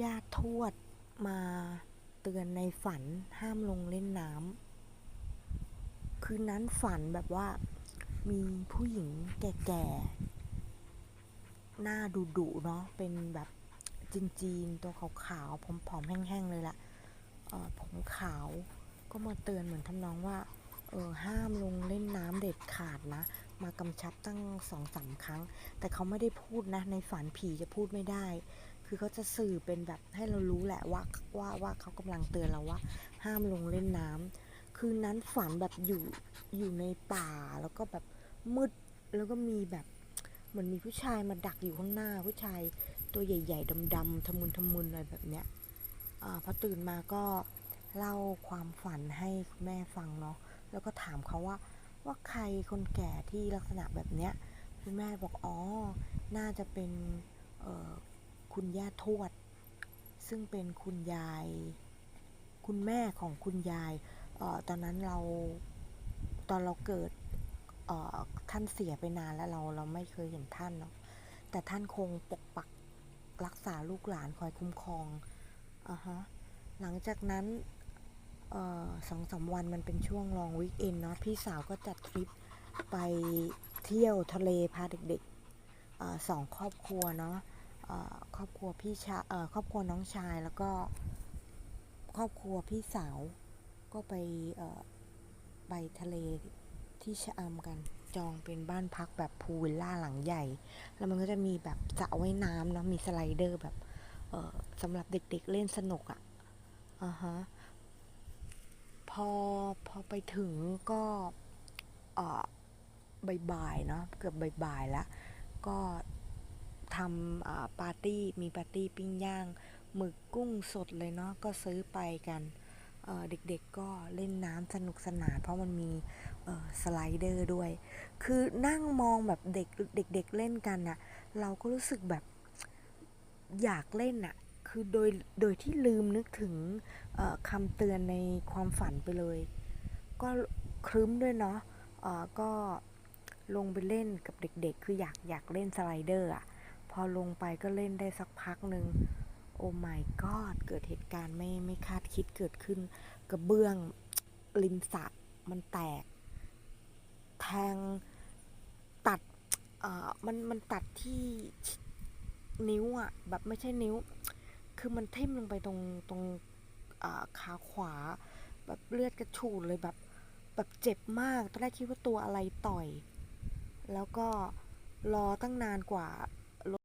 ญาติทวดมาเตือนในฝันห้ามลงเล่นน้ำคืนนั้นฝันแบบว่ามีผู้หญิงแก่ๆ หน้าดุดุๆเนาะ เป็นแบบจีนๆ ตัวขาวๆ ผอมๆ แห้งๆ เลยล่ะเอ่อผมขาว ก็มาเตือนเหมือนทำนองว่า เออ ห้ามลงเล่นน้ำเด็ดขาดนะ มากำชับตั้งสองสามครั้ง แต่เขาไม่ได้พูดนะ ในฝันผีจะพูดไม่ได้ คือเขาจะสื่อเป็นแบบให้เรารู้แหละว่าว่าว่าเขากำลังเตือนเราว่า ห้ามลงเล่นน้ำคืนนั้นฝันแบบอยู่อยู่ในป่าแล้วก็แบบมืดแล้วก็มีแบบเหมือนมีผู้ชายมาดักอยู่ข้างหน้าผู้ชายตัวใหญ่ ๆดำๆทะมุนทะมุนอะไรแบบเนี้ยอ่าพอตื่นมาก็เล่าความฝันให้แม่ฟังเนาะแล้วก็ถามเขาว่าว่าใครคนแก่ที่ลักษณะแบบเนี้ยคุณแม่บอกอ๋อ น่าจะเป็นเอ่อ คุณย่าทวด ซึ่งเป็นคุณยาย คุณแม่ของคุณยายออตอนนั้นเราตอนเราเกิดออท่านเสียไปนานแล้วเราเราไม่เคยเห็นท่านเนาะแต่ท่านคงปกปักรักษาลูกหลานคอยคุ้มครองอ่าฮะหลังจากนั้นออสองสามวันมันเป็นช่วงลองวิกเอนเนาะพี่สาวก็จัดทริปไปเที่ยวทะเลพาเด็กๆอสองครอบครัวเนาะ ครอบครัวพี่ชาครอบครัวน้องชายแล้วก็ครอบครัวพี่สาวก็ไปไปทะเลที่ชะอำกันจองเป็นบ้านพักแบบพูลวิลล่าหลังใหญ่ แล้วมันก็จะมีแบบสระว่ายน้ำเนาะมีสไลเดอร์แบบสำหรับเด็กๆเล่นสนุกอะ่ะอ่าฮะพอพอไปถึงก็อ่อบ่ายๆเนาะเกือบบ่ายๆแล้วก็ ทำปาร์ตี้มีปาร์ตี้ปิ้งย่างหมึกกุ้งสดเลยเนาะก็ซื้อไปกันเเด็กๆก็เล่นน้ำสนุกสนานเพราะมันมีสไลเดอร์ด้วย คือนั่งมองแบบเด็กเด็กๆเล่นกันน่ะ เราก็รู้สึกแบบอยากเล่นน่ะ คือโดยโดยที่ลืมนึกถึงคำเตือนในความฝันไปเลย ก็ครึ้มด้วยเนาะก็ลงไปเล่นกับเด็กๆ คืออยากอยากเล่นสไลเดอร์อะ พอลงไปก็เล่นได้สักพักหนึ่งโอ้ my god เกิดเหตุการณ์ไม่ไม่คาดคิดเกิดขึ้น กระเบื้องริมสระมันแตก แทงตัดเอ่อมันมันตัดที่นิ้วอะแบบไม่ใช่นิ้ว คือมันทิ่มลงไปตรงตรงอ่าขาขวา แบบเลือดกระฉูดเลยแบบแบบเจ็บมาก ตอนแรกคิดว่าตัวอะไรต่อย แล้วก็รอตั้งนานกว่า